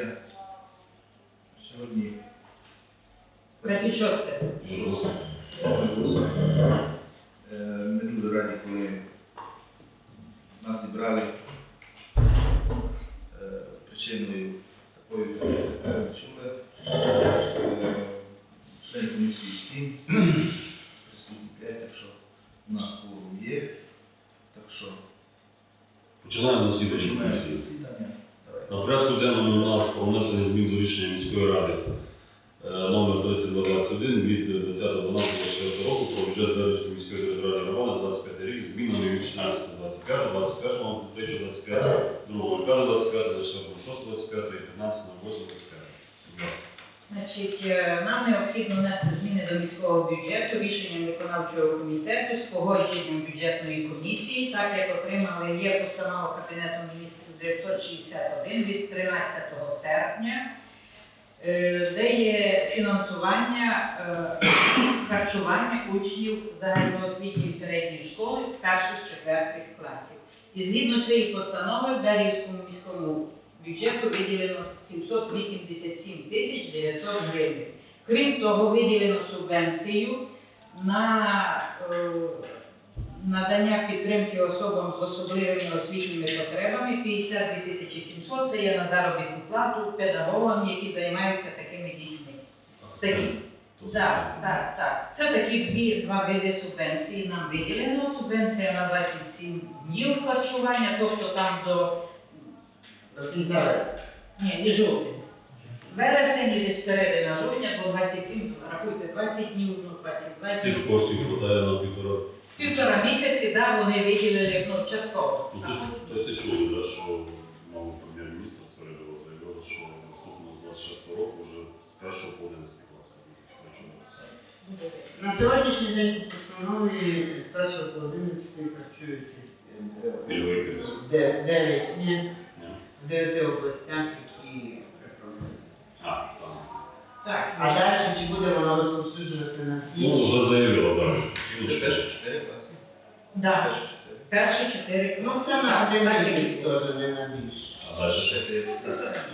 сесія. Сьогодні 26. Е, Ми дуже раді, коли нас зібрали е, причиною такої чули. Член комісії всі, присутні так що у нас кворум є. Так що Починаємо засідання комісії. Порядку денному у нас про внесення змін до рішення міської ради е, номер 3221 від 10.12.24 року про бюджет Бердянської міської територіальної громади 25 рік змінами від 16 25 21 3 25 2 5 25 24 6 25 і 15 8 25. Значить, е, нам необхідно внести зміни до міського бюджету рішенням виконавчого комітету з погодженням бюджетної комісії, так як отримали є постанова Кабінету міністрів 961 від 13 серпня, е, де є фінансування е, харчування учнів загальноосвітньої середньої школи з перших четвертих класів. І згідно цієї постанови в Дар'ївському міському бюджету виділено 787 тисяч 900 гривень. Крім того, виділено субвенцію на е, надання підтримки особам з особливими освітніми потребами 52 тисячі 700, це є на заробітну плату педагогам, які займаються такими дітьми. Такі. Так, так, так. Це такі дві два види субвенції нам виділено. Субвенція на 27 днів харчування, тобто там до ні, не жовтень. Вересень і середина жовтня до 27, рахуйте, 20 днів, ну 20, Цих коштів хватає на півтора. Півтора місяці, да, вони виділили, ну, частково. Ну, то чули, да, що мав прем'єр-міністр Царевого заявила, що наступного 26 року вже з 1 по 11 клас. На сьогоднішній день по постанові з 1 по 11 працюють Пільговий комісій. 9 ні, Ні? в 9 областях, які прикордонні. А, там. Так, А далі чи буде воно розповсюджуватися на всі? Ну, вже заявила, так. Да. Перші чотири. Ну, це на один теж, не на більше. А далі? Чотири.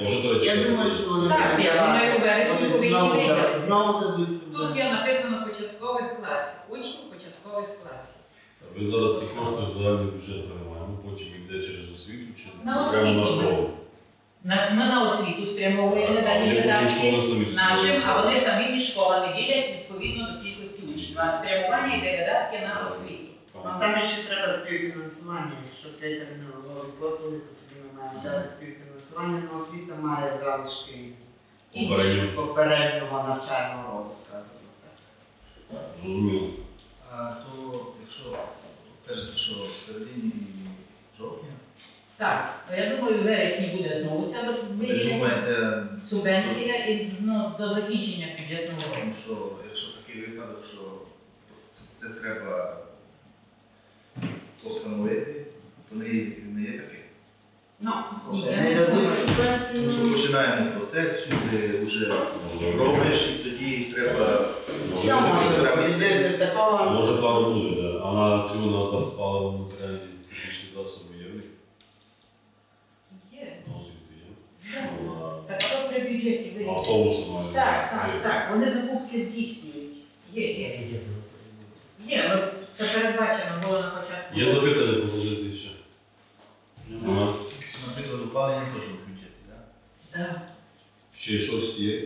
Може, то Я думаю, що вони Так, я думаю, у вересні повинні вийти. знову дадуть Тут є написано початкових класів, учнів початкових класів. Ви зараз ці кошти в загальний бюджет приймаємо, потім йде через освіту чи На прямо на освіту. школу. На, ми на освіту спрямовуємо А дані вони потім школи самі нашим, а вони самі між школами ділять відповідно до кількості учнів. А спрямування йде видатки на Ну, там ще треба співфінансування, якщо це термінові послуги, то тоді ми маємо дати співфінансування, але освіта має залишки Попередньо. попереднього навчального року, скажімо так. Зрозуміло. А то, якщо кажете, що в середині жовтня, Так, то я думаю, в вересні буде знову ця ви виділення думаєте, субвенція і ну, до закінчення бюджетного року. тому що якщо такий випадок, що це треба постановити, то не, не є таке. Ну, ні, я Не не дадуть думаю. Тому що субвенцію. починаємо процес, ти вже робиш, і тоді треба може? Такого Може пару буде, да. а на цю на матеріальні технічні засоби є в них? Є. Освіту є? Так, а то при бюджеті ви. Автобуси мають. Так, так, так, вони закупки здійснюють. Є, є. Є, ну, це передбачено було на початку. Є запитання пропозиції ще? Наприклад, опалення теж в бюджеті, так? Так. Ще щось є?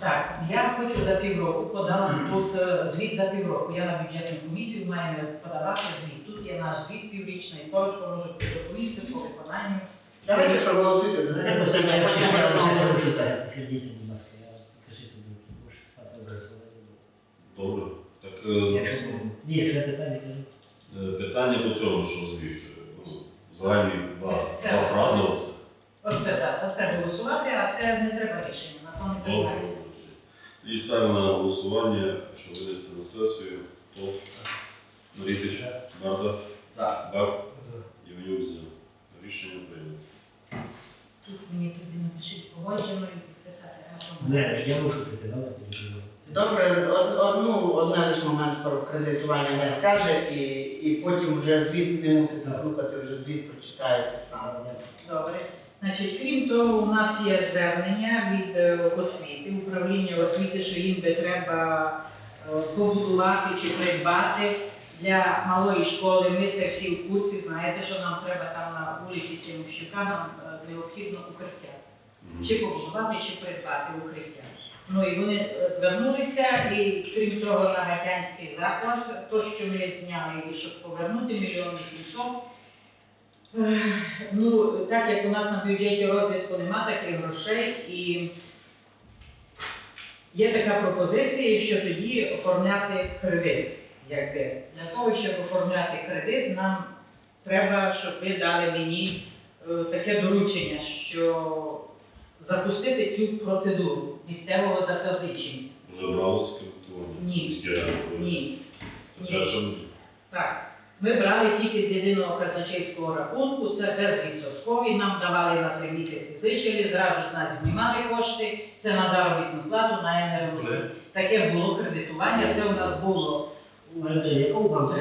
Так, я хочу за півроку подала тут е, звіт за півроку. Я на бюджетну комісію маю подавати звіт. Тут є наш звіт піврічний, коротко можу доповісти по виконанню. Давайте проголосуйте. Добре. Так е, Ні, питання е, питання по цьому, що звів. Ну, Загальні два, Це- два правила. Оце так, оце голосувати, а це не треба рішення. На то не Добре. треба. І ставимо на голосування, що винести на сесію. То Марітич, Барда, Так. Бак, Євнюк за. Рішення прийнято. Тут мені тобі напишіть погоджено і підписати. ми? Не, я можу піти, давайте. Добре, од- одну, одне лише момент про кредитування не скаже, і, і потім вже звіт не мусите слухати, вже звіт прочитаєте сам. Добре. Значить, Значить, крім того, у нас є звернення від е, освіти, управління освіти, що їм би треба е, побудувати чи придбати для малої школи. Ми це всі в курсі, знаєте, що нам треба там на вулиці Тимощука, нам е, необхідно укриття. Чи побудувати, чи придбати укриття. Ну і вони е, звернулися, і крім того, на Гатянський заклад, то, що ми зняли, щоб повернути мільйон сімсот. Ех, Ну, так як у нас на бюджеті розвитку нема таких грошей, і є така пропозиція, що тоді оформляти кредит. Якби. Для того, щоб оформляти кредит, нам треба, щоб ви дали мені е, таке доручення, що запустити цю процедуру місцевого запозичення. Вже бралося кредитування? Ні. Ні. Так. Ми брали тільки з єдиного казначейського рахунку, це безвідсоткові, нам давали на три місяці зичили, зразу з нас знімали кошти, це на заробітну плату, на енергію. Таке було кредитування, це у нас було. Може, якому банку?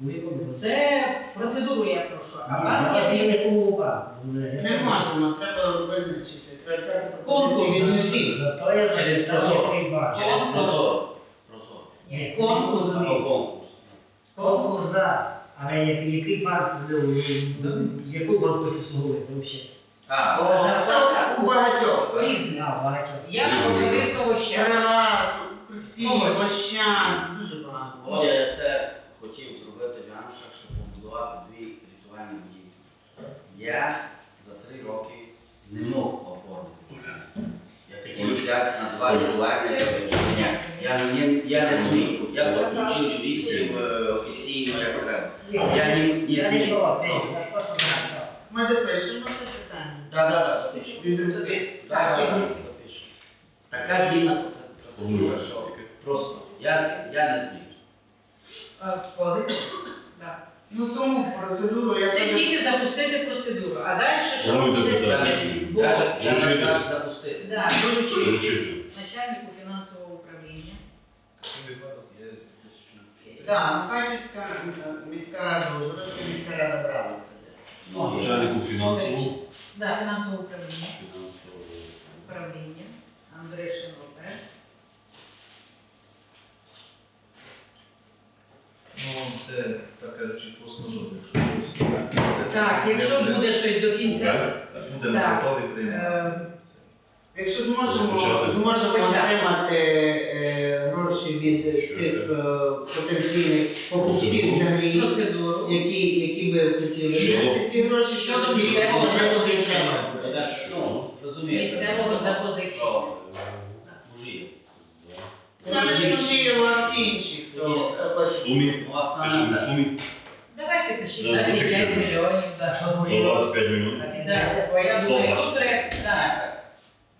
В якому банку? Це процедуру я прошу. А банк А є в якому банку? Не можемо, треба визначити. Треба Конкурс. я Через. Ні, конкурс. Конкурс. Конкурс, да. Але як- який ну, яку банку хоче слугувати взагалі? А, У багатьох. Я особисто ще. Шарова, Кристина, Бощан, дуже багато. Володя, я це хотів зробити в Янушах, щоб побудувати дві рятувальні будівлі. Я за три роки не мог оформити. Я такий взяв на два регулярні будівлі. Я не, я не зміг. Я підключив юристів офіційно, як треба. Я не, зміг. Ми запишемо це питання. Так, так, так, запишу. Від запис- Так, так, запишу. Така дійна процедура, що просто я, я не зміг. е, входить. Да. Процедуру я Це тільки запустити процедуру, а далі що Шановні буде? депутати, Бо- Я не знав запустити. Да, доручити начальнику фінансового управління. Так, Харківська міська рада, Ужгородська міська рада брала це. Ну, Начальнику фінансового. Да, фінансове управління. Фінансового. Управління. Андришин Лопес. Ну, це така чи форс-мажор, якщо. Так, якщо буде щось до кінця. Буде Так. готовий прийняти. е, Якщо зможемо, зможемо отримати е, гроші від тих е, потенційних покупців землі, які, які ви хотіли. Ці гроші Щодо місцевого. Ну, розумієте. Місцевого запозичення. Що, Мужі. Навіть Мужієво, а інші, хто хоче. Сумі. У вас Пишемо там, сумі. Давайте пишіть, Да, дайте запишіть. 5 мільйонів, да. Що До буде? 25 мільйонів. Да, бо я думаю, Долар. тут треба, так,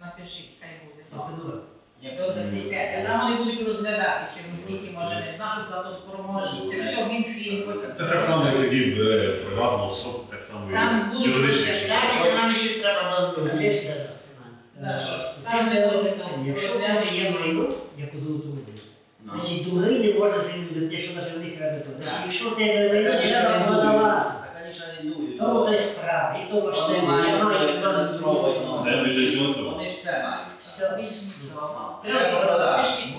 напишіть, хай буде. Процедура. Ні. До 25, а там вони будуть розглядати, чи вони тільки, може, не знати, платоспроможність, це все, Мінфін, потім. Це так само, як тоді в е, приватну особу, так само Там будуть юридичні. розглядати. Нам ще треба дозвіл. Да. Там не буде. Якщо в мене є майно, як у золотому Ну. значить, дуги не можна землю, те, що на землі крадеться. Так. Якщо в тебе майно, то треба не Тому є справа, і то важливо. мають немає, маю це зареєстровано. право. Де бюджет Вони ж це мають. Все. Більш нічого. Треба Треба продати. запишіть.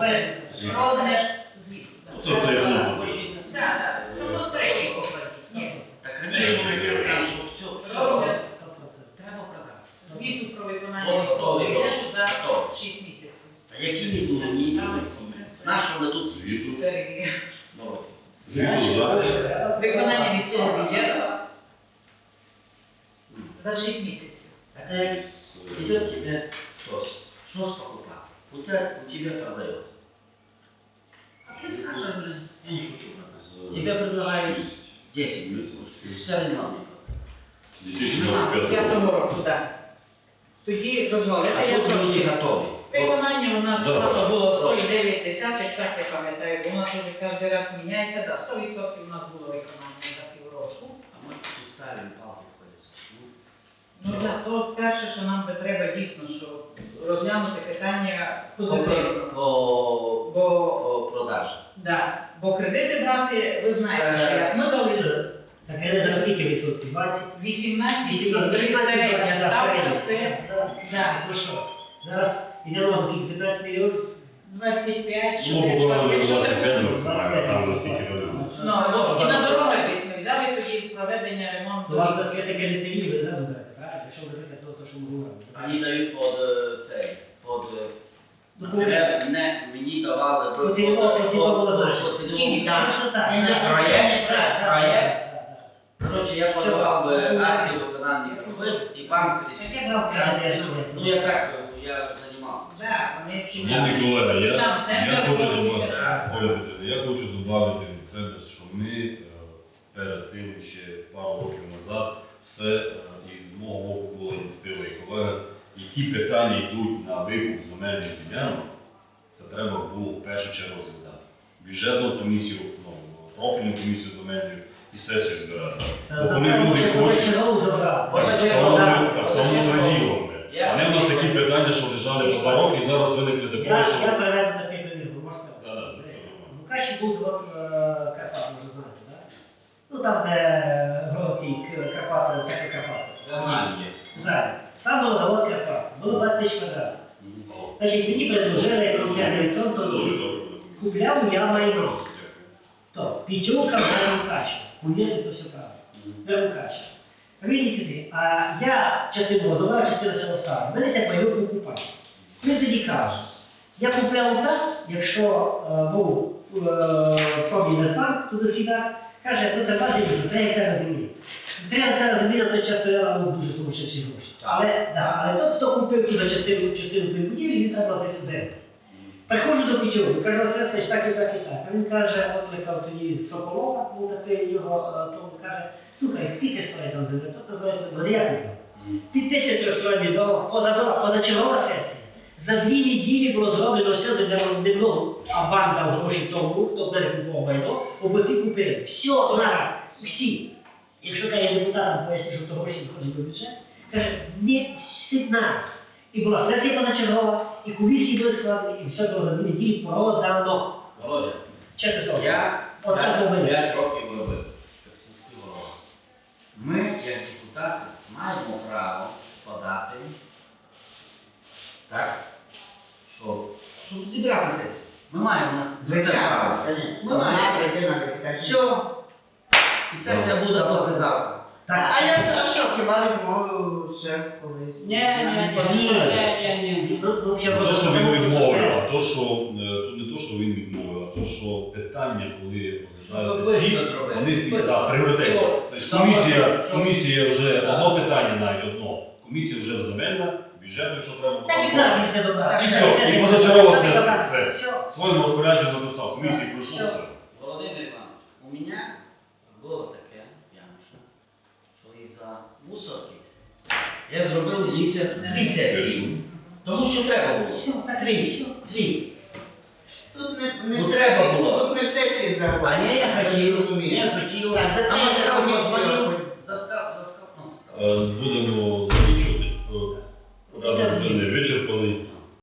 Продаж звіту. да. Це треба. Так, так, ну, третій покладіть. Ні, Так раніше вони казали, що все, все. Роблять. Сто процентів. треба продати. Звіту про виконання От військового готовий, бюджету за готовий. 6 місяців. А які не думані? Нащо ми тут Звіту. Перевіряємо. Давайте. Звіту за. Виконання військового бюджету за 6 місяців. Так как идет тебе что? Что с У тебя, у тебя продается. А ты блин, я не хочу продать. Тебе предлагают 10 минут. Все равно не продать. 2025 П'ятого року, так. Тоді дозволите, А я тут люди трошки. готові. Виконання у нас Да. просто було 109 тисяч, так я пам'ятаю, бо у нас вже кожен раз міняється, да, 100% у нас було виконання за півроку. А ми тут ставимо в. Ну, Ну так, то перше, що нам би треба дійсно, що розглянути питання позитивно. По, Бо, по продажі. да, бо кредити брати, ви знаєте, що як ми дали Так я скільки відсотків? 20? 18 18 18, середня ставка це Так, ну що, зараз йдемо на 15 мільйонів. 25, Ну, побудовано якщо 25 це- максимально, там наскільки люди. Ну, ну, і на дороги десь взяли тоді проведення ремонту. вам таке таке не тені, ви. Якщо берете то, що ми говоримо. Они дають под 90 ті було наше. Ні, так, що так. Проєкт, проєкт. Коротше, я подавав е, тобто, тобто, акцію виконання робив, і вам Ну, я так, я займався. Шановні колеги, я, я хочу до вас, я хочу додати від себе, що ми е, перед тим ще пару років назад все е, і з мого боку була ініціатива і колеги, які питання йдуть на викуп земельних ділянок, треба було в першу чергу розглядати. Бюджетну комісію, ну, профільну комісію земельну і сесію збирати. Бо коли люди хочуть, Можна так я само подам? так само наділо. Я- А не в нас такі питання, що лежали два роки, і зараз виникли таке, Я, приведу такий примір, ви можете? Да. Мукачі був завод е, Карпат, може знаєте, так? Ну там, де Грокій, Карпати, таке Карпати. Знаю. Там був завод Карпат, було 20 тисяч квадратів. Значить, мені я майно. То, п'ятюка вже Мукачі, куніти то все. Де Мукачі. Він сюди, а я частину забрав, частину себе ставив. Мене це майно покупав. Він тоді каже, я купляв так, якщо е, був е, пробій сам туди сюди, каже, ну це бачить, що треба гектара землі. Три гектара землі на той час дуже сумасшедші гроші. Але, да, але тот, хто купив туди частину, частину будівлі, він треба платити землю. Приходжу до Пічову, кажу, Василь, так і так і так. Він каже, от тоді Соколова, був такий його, е, тому каже, слухай, скільки стоїть там земля? Тобто, знаєте, варіанти. Під тисячу стоїть відомо, позадова, позачергова сесія. За дві неділі було зроблено все для немного, а банк дав гроші тому, хто перекупував майно, оботи купили. Все, нараз, всі. Якщо каже депутатам поясню, що то гроші входять до бюджету, каже, не сигнал. І була сесія позачергова, і комісії були складені, і все за дві неділі продано. Володя, Чесне слово. я От так п'ять робили. років робив. голова. Ми, як депутати, маємо право подати, так, що, щоб зібрати сесію. Ми маємо на право. Ми маємо. Все. І це все буде послезавтра. Так. А я а що, хіба не можу ще колись? Ні, ні, ні, ні, ні, ні. Ну, ну, Не я то, що він відмовив, а то, що е, тут не то, що він відмовив, а то, що питання, коли Ну, розглядається всі, зробили. вони всі Ви. так, пріоритетні. Що? Тобто комісія, вже одно питання навіть одно. Комісія вже земельна, бюджет, якщо треба. Так і так, і все добре. І все, і сесія. так, Все. все. Своїм розпорядженням написав, комісії пройшло Все. все. Володимир Іванович, у мене було таке, Януша, що із-за мусорки я зробив три сесії. Тому що треба було. Три. Дві. Тут не, не Ну, треба було. Тут не сесії зараз. А я, я хотів, я хотів. Так, за те, а ми що треба ми було. Будемо е,